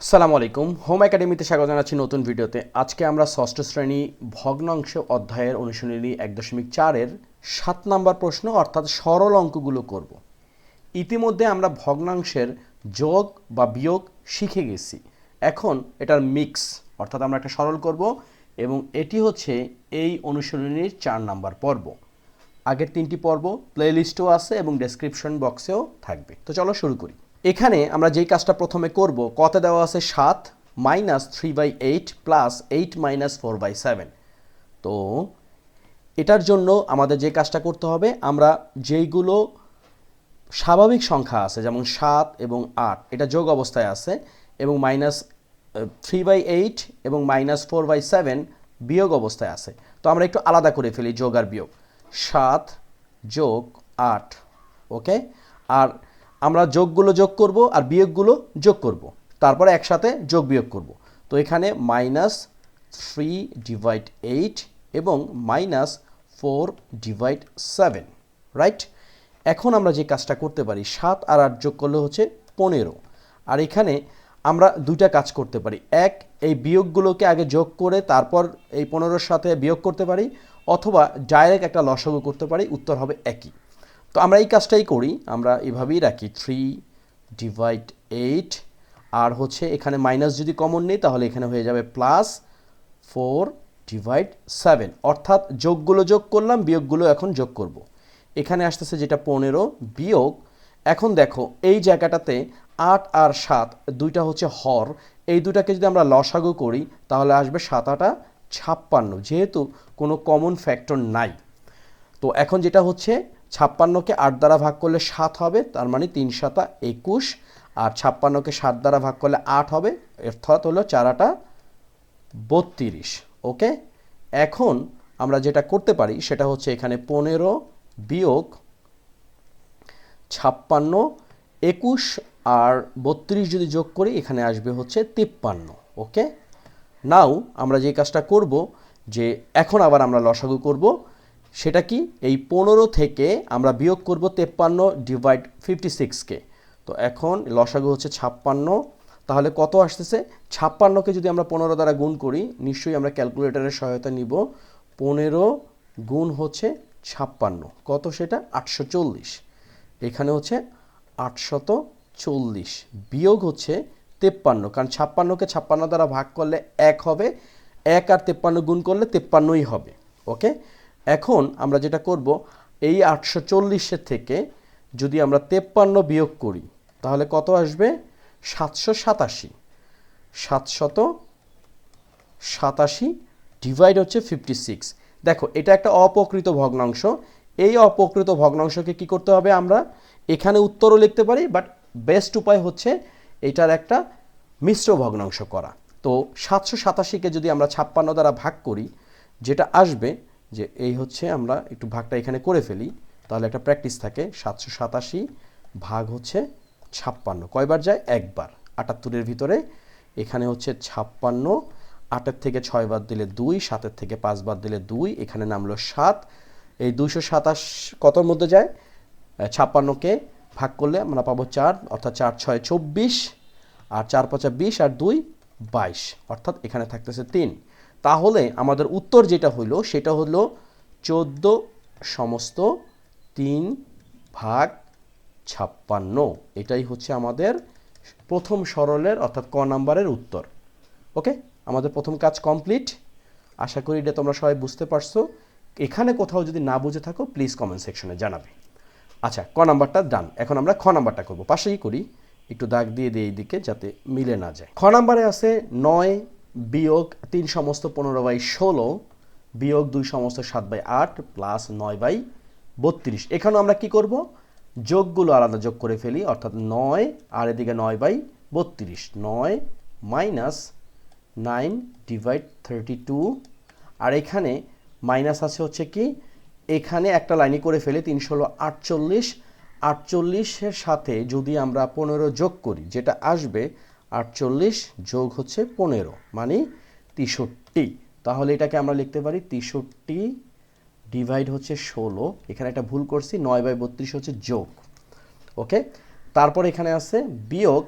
আসসালামু আলাইকুম। হোম একাডেমিতে স্বাগত জানাচ্ছি নতুন ভিডিওতে। আজকে আমরা ষষ্ঠ শ্রেণি ভগ্নাংশ অধ্যায়ের অনুশীলনী এক দশমিক চারের সাত নাম্বার প্রশ্ন, অর্থাৎ সরল অঙ্কগুলো করব। ইতিমধ্যে আমরা ভগ্নাংশের যোগ বা বিয়োগ শিখে গেছি। এখন এটার মিক্স অর্থাৎ আমরা একটা সরল করব এবং এটি হচ্ছে এই অনুশীলনীর চার নাম্বার পর্ব। আগের তিনটি পর্ব প্লেলিস্টও আছে এবং ডেসক্রিপশন বক্সেও থাকবে। তো চলো শুরু করি। এখানে আমরা যেই কাজটা প্রথমে করব, কত দেওয়া আছে সাত minus three by eight plus eight minus four by seven. তো এটার জন্য আমাদের যে কাজটা করতে হবে, আমরা যেইগুলো স্বাভাবিক সংখ্যা আছে, যেমন সাত এবং আট, এটা যোগ অবস্থায় আছে, এবং মাইনাস থ্রি বাই এইট এবং মাইনাস ফোর বাই সেভেন বিয়োগ অবস্থায় আছে। তো আমরা একটু আলাদা করে ফেলি যোগ আর বিয়োগ। সাত যোগ আট, ওকে? আর আমরা যোগগুলো যোগ করব আর বিয়োগগুলো যোগ করব। তারপরে একসাথে যোগ বিয়োগ করব। তো এখানে মাইনাস থ্রি ডিভাইড এইট এবং minus four divide seven right এখন আমরা যে কাজটা করতে পারি, সাত আর আট যোগ করলে হচ্ছে পনেরো। আর এখানে আমরা দুইটা কাজ করতে পারি। এক, এই বিয়োগগুলোকে আগে যোগ করে তারপর এই পনেরোর সাথে বিয়োগ করতে পারি, অথবা ডাইরেক্ট একটা লসাগু করতে পারি, উত্তর হবে একই। তো আমরা এই কাজটাই করি, আমরা এভাবেই রাখি। থ্রি ডিভাইড এইট আর হচ্ছে এখানে মাইনাস যদি কমন নেই, তাহলে এখানে হয়ে যাবে প্লাস ফোর ডিভাইড সেভেন অর্থাৎ যোগগুলো যোগ করলাম, বিয়োগগুলো এখন যোগ করব। এখানে আসতেছে যেটা পনেরো, বিয়োগ। এখন দেখো, এই জায়গাটাতে আট আর সাত, দুইটা হচ্ছে হর। এই দুটাকে যদি আমরা লসাগু করি, তাহলে আসবে সাত আটা ছাপ্পান্ন। যেহেতু কোনো কমন ফ্যাক্টর নাই। তো এখন যেটা হচ্ছে ছাপ্পান্নকে আট দ্বারা ভাগ করলে সাত হবে, তার মানে তিন সাতা একুশ। আর ছাপ্পান্নকে সাত দ্বারা ভাগ করলে আট হবে অর্থাৎ হলো চারাটা বত্রিশ, ওকে? এখন আমরা যেটা করতে পারি, সেটা হচ্ছে এখানে পনেরো বিয়োগ ছাপ্পান্ন একুশ, আর বত্রিশ যদি যোগ করি, এখানে আসবে হচ্ছে তিপ্পান্ন, ওকে? নাও, আমরা যে কাজটা করব, যে এখন আবার আমরা লসাগু করব সেটা কি? এই পনেরো থেকে আমরা বিয়োগ করব তেপ্পান্ন ডিভাইড ফিফটি সিক্সকে তো এখন লসাগু হচ্ছে ছাপ্পান্ন। তাহলে কত আসতেছে? ছাপ্পান্নকে যদি আমরা পনেরো দ্বারা গুণ করি, নিশ্চয়ই আমরা ক্যালকুলেটরের সহায়তা নিব। পনেরো গুণ হচ্ছে ছাপ্পান্ন। কত সেটা? আটশো চল্লিশ। এখানে হচ্ছে আটশত চল্লিশ। বিয়োগ হচ্ছে তেপ্পান্ন। কারণ ছাপ্পান্নকে ছাপ্পান্ন দ্বারা ভাগ করলে এক হবে। এক আর তেপ্পান্ন গুণ করলে তেপ্পান্নই হবে। ওকে? এখন আমরা যেটা করব, এই আটশো চল্লিশের থেকে যদি আমরা তেপ্পান্ন বিয়োগ করি, তাহলে কত আসবে? সাতশো সাতাশি। সাতশত সাতাশি ডিভাইড হচ্ছে ফিফটি সিক্স দেখো, এটা একটা অপকৃত ভগ্নাংশ। এই অপকৃত ভগ্নাংশকে কি করতে হবে আমরা? এখানে উত্তরও লিখতে পারি বাট বেস্ট উপায় হচ্ছে এটার একটা মিশ্র ভগ্নাংশ করা। তো সাতশো সাতাশিকে যদি আমরা ছাপ্পান্ন দ্বারা ভাগ করি, যেটা আসবে যে এই হচ্ছে আমরা একটু ভাগটা এখানে করে ফেলি, তাহলে একটা প্র্যাকটিস থাকে, সাতশো সাতাশি ভাগ হচ্ছে ছাপ্পান্ন। কয়বার যায়? একবার। আটাত্তরের ভিতরে এখানে হচ্ছে ছাপ্পান্ন, আটের থেকে ছয় বাদ দিলে দুই, সাতের থেকে পাঁচ বাদ দিলে দুই, এখানে নামলো সাত। এই দুইশো সাতাশ কতর মধ্যে যায়? ছাপ্পান্নকে ভাগ করলে আমরা পাবো চার, অর্থাৎ চার, ছয়, চব্বিশ, আর চার পাঁচা বিশ, আর দুই, বাইশ। অর্থাৎ এখানে থাকতেছে তিন। তাহলে আমাদের উত্তর যেটা হইল, সেটা হলো চোদ্দ সমস্ত তিন ভাগ ছাপ্পান্ন। এটাই হচ্ছে আমাদের প্রথম সরলের অর্থাৎ ক নাম্বারের উত্তর। ওকে? আমাদের প্রথম কাজ কমপ্লিট। আশা করি এটা তোমরা সবাই বুঝতে পারছ। এখানে কোথাও যদি না বুঝে থাকো প্লিজ কমেন্ট সেকশনে জানাবে। আচ্ছা ক নাম্বারটা ডান। এখন আমরা খ নাম্বারটা করব। পাশেই করি। একটু দাগ দিয়ে দিই এই দিকে যাতে মিলে না যায়। খ নাম্বারে আছে নয় বিয়োগ তিন সমস্ত পনেরো বাই ষোলো, বিয়োগ দুই সমস্ত সাত বাই আট প্লাস নয় বাই বত্রিশ। এখানেও আমরা কি করব? যোগগুলো আলাদা যোগ করে ফেলি, অর্থাৎ নয়, আর এদিকে নয় বাই বত্রিশ। নয় minus nine divide thirty two আর এখানে মাইনাস আছে হচ্ছে কি? এখানে একটা লাইনই করে ফেলে, তিন ষোলো, আটচল্লিশ। আটচল্লিশের সাথে যদি আমরা পনেরো যোগ করি, যেটা আসবে আটচল্লিশ যোগ হচ্ছে পনেরো মানে তেষট্টি। তাহলে এটাকে আমরা লিখতে পারি তেষট্টি ডিভাইড হচ্ছে ষোলো। এখানে একটা ভুল করছি, নয় বাই বত্রিশ হচ্ছে যোগ। ওকে? তারপর এখানে আছে বিয়োগ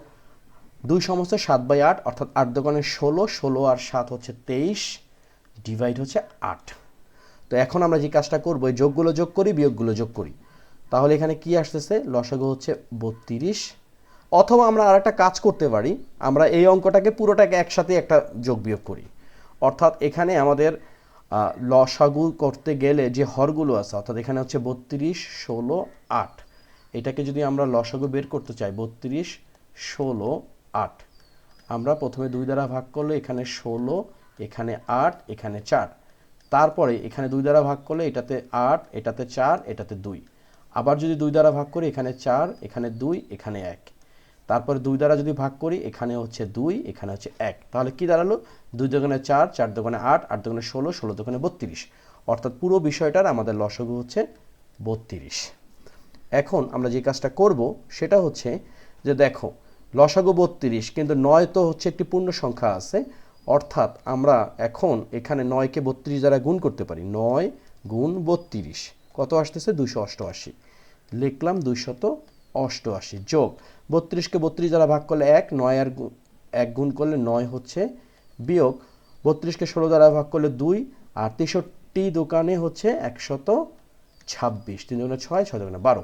দুই সমস্ত সাত বাই আট, অর্থাৎ আট দোকানে ষোলো ষোলো আর সাত হচ্ছে তেইশ, ডিভাইড হচ্ছে আট। তো এখন আমরা যে কাজটা করব যোগগুলো যোগ করি, বিয়োগগুলো যোগ করি। তাহলে এখানে কি আসতেছে? লসাগু হচ্ছে বত্রিশ অথবা আমরা আরেকটা কাজ করতে পারি, আমরা এই অঙ্কটাকে পুরোটাকে একসাথে একটা যোগ বিয়োগ করি। অর্থাৎ এখানে আমাদের লসাগু করতে গেলে যে হরগুলো আছে, অর্থাৎ এখানে হচ্ছে বত্রিশ, ষোলো, আট। এটাকে যদি আমরা লসাগু বের করতে চাই, বত্রিশ, ষোলো, আট। আমরা প্রথমে দুই দ্বারা ভাগ করলে এখানে ষোলো, এখানে আট, এখানে চার। তারপরে এখানে দুই দ্বারা ভাগ করলে এটাতে আট, এটাতে চার, এটাতে দুই। আবার যদি দুই দ্বারা ভাগ করি, এখানে চার, এখানে দুই, এখানে এক। তারপরে দুই দ্বারা যদি ভাগ করি, এখানে হচ্ছে দুই, এখানে হচ্ছে এক। তাহলে কি দাঁড়াল? দুই দোকানে চার চার দোকানে আট আট দোকানে ষোলো ষোলো দোকানে বত্রিশ। অর্থাৎ পুরো বিষয়টার আমাদের লসগু হচ্ছে বত্রিশ। এখন আমরা যে কাজটা করব, সেটা হচ্ছে যে দেখো, লসাগু বত্রিশ, কিন্তু নয় তো হচ্ছে একটি পূর্ণ সংখ্যা আছে। অর্থাৎ আমরা এখন এখানে নয়কে বত্রিশ দ্বারা গুণ করতে পারি। নয় গুণ বত্রিশ। কত আসতেছে? দুশো অষ্টআশি। লিখলাম দুইশত অষ্টআশি যোগ বত্রিশকে বত্রিশ দ্বারা ভাগ করলে এক, নয় আর এক গুণ করলে নয় হচ্ছে বিয়োগ। বত্রিশকে ষোলো দ্বারা ভাগ করলে দুই আর তেষট্টি দোকানে হচ্ছে একশত ছাব্বিশ। তিন দুগুণে ছয় ছয় দুগুণে বারো।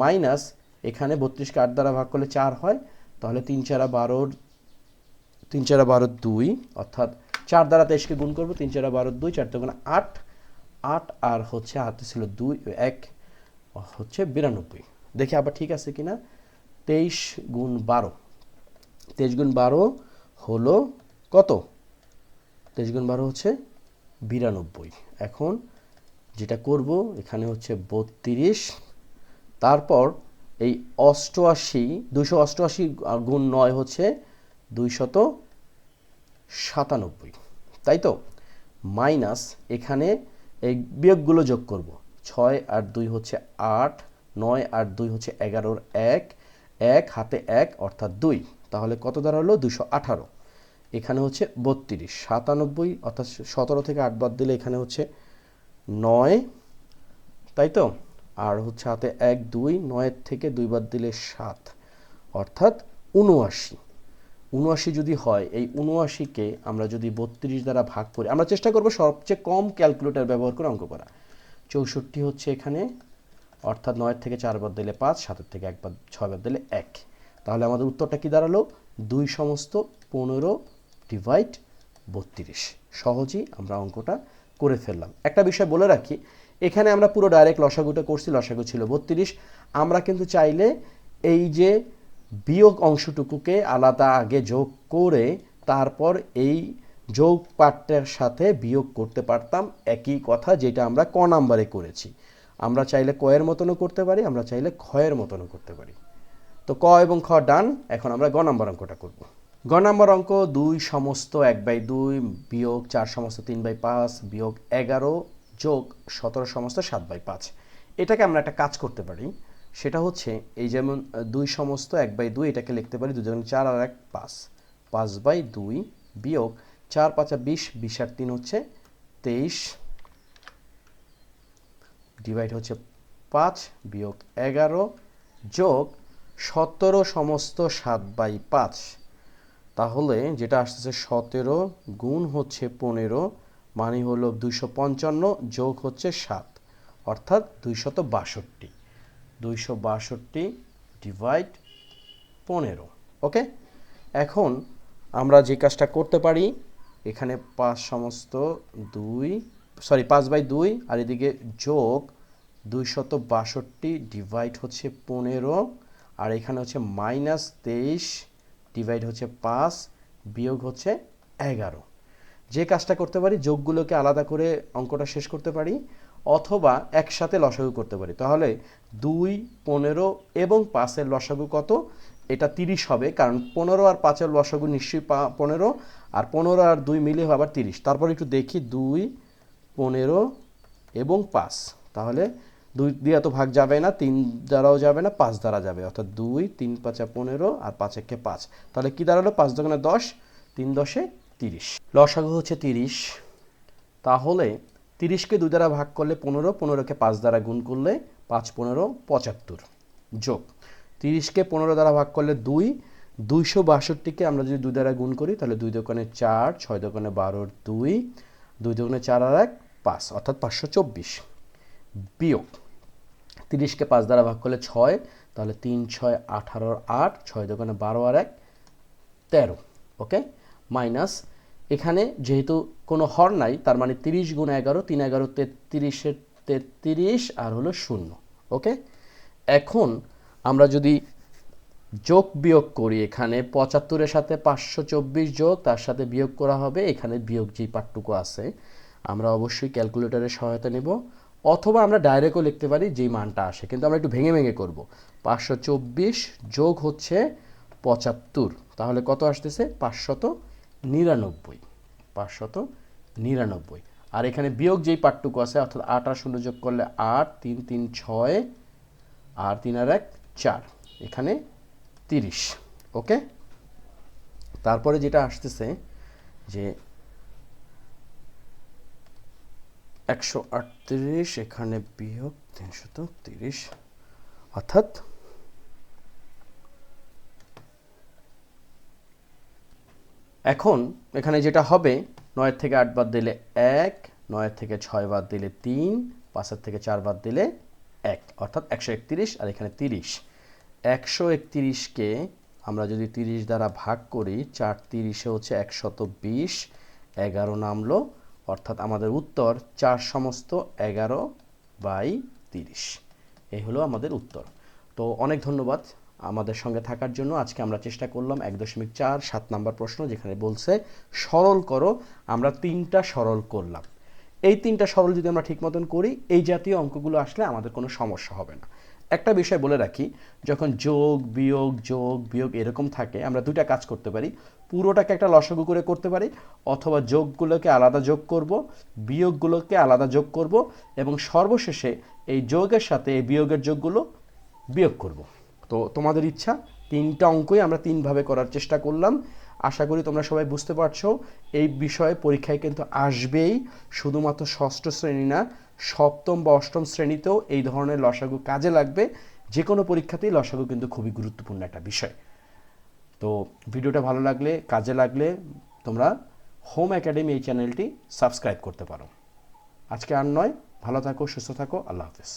মাইনাস এখানে বত্রিশকে আট দ্বারা ভাগ করলে চার হয়, তাহলে তিন চারা বারোর তিন চারা বারো দুই, অর্থাৎ চার দ্বারা তেইশকে গুণ করব, তিন চারা বারো দুই, চার দুগুণে আট আট আর হচ্ছে হাতে ছিল দুই, এক, হচ্ছে বিরানব্বই। দেখি আবার ঠিক আছে কিনা। তেইশ গুণ বারো। তেইশ গুণ বারো হলো কত? তেইশ গুণ বারো হচ্ছে বিরানব্বই। এখন যেটা করব, এখানে হচ্ছে বত্রিশ। তারপর এই অষ্টআশি দুশো অষ্টআশি গুণ নয় হচ্ছে দুইশত সাতানব্বই। তাই তো? মাইনাস এখানে এই বিয়োগগুলো যোগ করব। ছয় আর দুই হচ্ছে আট। নয় আর দুই হচ্ছে এগারোর এক। এক হাতে এক, অর্থাৎ দুই। তাহলে কত দাঁড়াল দুশো আঠারো। এখানে হচ্ছে বত্রিশ। সাতানব্বই, অর্থাৎ সতেরো থেকে আট বাদ দিলে এখানে হচ্ছে নয়। তাই তো? আর হচ্ছে হাতে এক, দুই, নয়ের থেকে দুই বাদ দিলে সাত। অর্থাৎ উনআশি। উনআশি যদি হয়, এই উনআশিকে আমরা যদি বত্রিশ দ্বারা ভাগ করি, আমরা চেষ্টা করব সবচেয়ে কম ক্যালকুলেটর ব্যবহার করে অঙ্ক করা। চৌষট্টি হচ্ছে এখানে অর্থাৎ নয়ের থেকে চার বাদ দিলে পাঁচ, সাতের থেকে এক বাদ, ছয় বাদ দিলে এক। তাহলে আমাদের উত্তরটা কি দাঁড়াল? দুই সমস্ত পনেরো ডিভাইড বত্রিশ। সহজেই আমরা অঙ্কটা করে ফেললাম। একটা বিষয় বলে রাখি, এখানে আমরা পুরো ডাইরেক্ট লসাগুটা করছি, লসাগু ছিল বত্রিশ। আমরা কিন্তু চাইলে এই যে বিয়োগ অংশটুকুকে আলাদা আগে যোগ করে তারপর এই যোগ পাঠটার সাথে বিয়োগ করতে পারতাম। একই কথা যেটা আমরা ক নাম্বারে করেছি। আমরা চাইলে কয়ের মতনও করতে পারি, আমরা চাইলে ক্ষয়ের মতনও করতে পারি। তো ক এবং খ ডান, এখন আমরা গ নম্বর অঙ্কটা করব। গ নম্বর অঙ্ক, দুই সমস্ত এক বাই দুই বিয়োগ চার সমস্ত তিন বাই পাঁচ বিয়োগ এগারো যোগ সতেরো সমস্ত সাত বাই পাঁচ। এটাকে আমরা একটা কাজ করতে পারি, সেটা হচ্ছে এই যেমন দুই সমস্ত এক বাই দুই এটাকে লিখতে পারি দুজন চার আর এক পাঁচ। পাঁচ বাই দুই বিয়োগ চার পাঁচা বিশ বিশ আর তিন হচ্ছে তেইশ। ডিভাইড হচ্ছে পাঁচ বিয়োগ এগারো যোগ সতেরো সমস্ত সাত বাই পাঁচ। তাহলে যেটা আসতেছে সতেরো গুণ হচ্ছে পনেরো মানে হলো দুইশো পঞ্চান্ন যোগ হচ্ছে সাত, অর্থাৎ দুইশত বাষট্টি। দুইশো বাষট্টি ডিভাইড পনেরো, ওকে? এখন আমরা যে কাজটা করতে পারি, এখানে পাঁচ সমস্ত দুই সরি, পাঁচ বাই দুই, আর এদিকে যোগ দুইশত বাষট্টি ডিভাইড হচ্ছে পনেরো, আর এখানে হচ্ছে মাইনাস তেইশ ডিভাইড হচ্ছে পাঁচ, বিয়োগ হচ্ছে এগারো। যে কাজটা করতে পারি, যোগগুলোকে আলাদা করে অঙ্কটা শেষ করতে পারি, অথবা একসাথে লসাগু করতে পারি। তাহলে দুই, পনেরো এবং পাঁচের লসাগু কত? এটা তিরিশ হবে, কারণ পনেরো আর পাঁচের লসাগু নিশ্চয়ই পনেরো, আর পনেরো আর দুই মিলে আবার তিরিশ। তারপর একটু দেখি, দুই পনেরো এবং পাঁচ। তাহলে দুই দিয়ে তো ভাগ যাবে না, তিন দ্বারাও যাবে না, পাঁচ দ্বারা যাবে। অর্থাৎ দুই, তিন, পাঁচা পনেরো আর পাঁচ, একে পাঁচ। তাহলে কি দাঁড়াল? পাঁচ দোকানে দশ, তিন দশে তিরিশ। লসাগু হচ্ছে তিরিশ। তাহলে তিরিশকে দুই দ্বারা ভাগ করলে পনেরো, পনেরোকে পাঁচ দ্বারা গুণ করলে পাঁচ, পনেরো, পঁচাত্তর। যোগ। তিরিশকে পনেরো দ্বারা ভাগ করলে দুই, দুইশো বাষট্টিকে আমরা যদি দুই দ্বারা গুণ করি, তাহলে দুই দোকানে চার, ছয় দোকানে বারোর দুই দুই দোকানে চার আর এক, পাঁচ, অর্থাৎ পাঁচশো চব্বিশ। বিয়োগ, তিরিশকে পাঁচ দ্বারা ভাগ করলে ছয়, তাহলে তিন, ছয় আঠারোর আট, ছয় দোকানে বারো আর এক, তেরো, ওকে? মাইনাস, এখানে যেহেতু কোনো হর নাই, তার মানে তিরিশ গুণ এগারো, তিন এগারো তেত্রিশের তেত্রিশ আর হলো শূন্য, ওকে? এখন আমরা যদি যোগ বিয়োগ করি, এখানে পঁচাত্তরের সাথে পাঁচশো চব্বিশ যোগ, তার সাথে বিয়োগ করা হবে, এখানে বিয়োগ যেই পার্টটুকু আছে, আমরা অবশ্যই ক্যালকুলেটরের সহায়তা নেব, অথবা আমরা ডাইরেক্টও লিখতে পারি যেই মানটা আসে, কিন্তু আমরা একটু ভেঙে ভেঙে করব। পাঁচশো চব্বিশ যোগ হচ্ছে পঁচাত্তর, তাহলে কত আসতেছে? পাঁচশত নিরানব্বই পাঁচশত নিরানব্বই। আর এখানে বিয়োগ যেই পার্টটুকু আছে, অর্থাৎ আট আর শূন্য যোগ করলে আট, তিন তিন, ছয়, আর তিন আর এক, চার। এখানে তিরিশ, ওকে? তারপরে যেটা আসতেছে যে একশো আটত্রিশ এখানে বিয়োগ তিনশত তিরিশ, অর্থাৎ এখন এখানে যেটা হবে, নয়ের থেকে আট বাদ দিলে এক, নয়ের থেকে ছয় বাদ দিলে তিন, পাঁচের থেকে চার বাদ দিলে এক, অর্থাৎ একশো একত্রিশ আর এখানে তিরিশ। একশো একত্রিশকে আমরা যদি তিরিশ দ্বারা ভাগ করি, চার তিরিশে হচ্ছে একশত বিশ, এগারো নামলো, অর্থাৎ আমাদের উত্তর চার সমস্ত এগারো বাই তিরিশ। এই হলো আমাদের উত্তর। তো অনেক ধন্যবাদ আমাদের সঙ্গে থাকার জন্য। আজকে আমরা চেষ্টা করলাম এক দশমিক চার, সাত নাম্বার প্রশ্ন যেখানে বলছে, সরল করো, আমরা তিনটা সরল করলাম। এই তিনটা সরল যদি আমরা ঠিক মতন করি, এই জাতীয় অঙ্কগুলো আসলে আমাদের কোনো সমস্যা হবে না। একটা বিষয় বলে রাখি, যখন যোগ, বিয়োগ যোগ, বিয়োগ এরকম থাকে, আমরা দুইটা কাজ করতে পারি। পুরোটাকে একটা লসাগু করে করতে পারি, অথবা যোগগুলোকে আলাদা যোগ করব, বিয়োগগুলোকে আলাদা যোগ করব, এবং সর্বশেষে এই যোগের সাথে এই বিয়োগের যোগগুলো বিয়োগ করব। তো তোমাদের ইচ্ছা, তিনটা অঙ্কই আমরা তিনভাবে করার চেষ্টা করলাম। আশা করি তোমরা সবাই বুঝতে পারছ, এই বিষয়ে পরীক্ষায় কিন্তু আসবেই, শুধুমাত্র ষষ্ঠ শ্রেণি না সপ্তম বা অষ্টম শ্রেণীতেও এই ধরনের লসাগু কাজে লাগবে। যে কোনো পরীক্ষাতেই লসাগু কিন্তু খুবই গুরুত্বপূর্ণ একটা বিষয়। তো ভিডিওটা ভালো লাগলে, কাজে লাগলে তোমরা হোম একাডেমি এই চ্যানেলটি সাবস্ক্রাইব করতে পারো। আজকে আর নয়, ভালো থাকো, সুস্থ থাকো, আল্লাহ হাফেজ।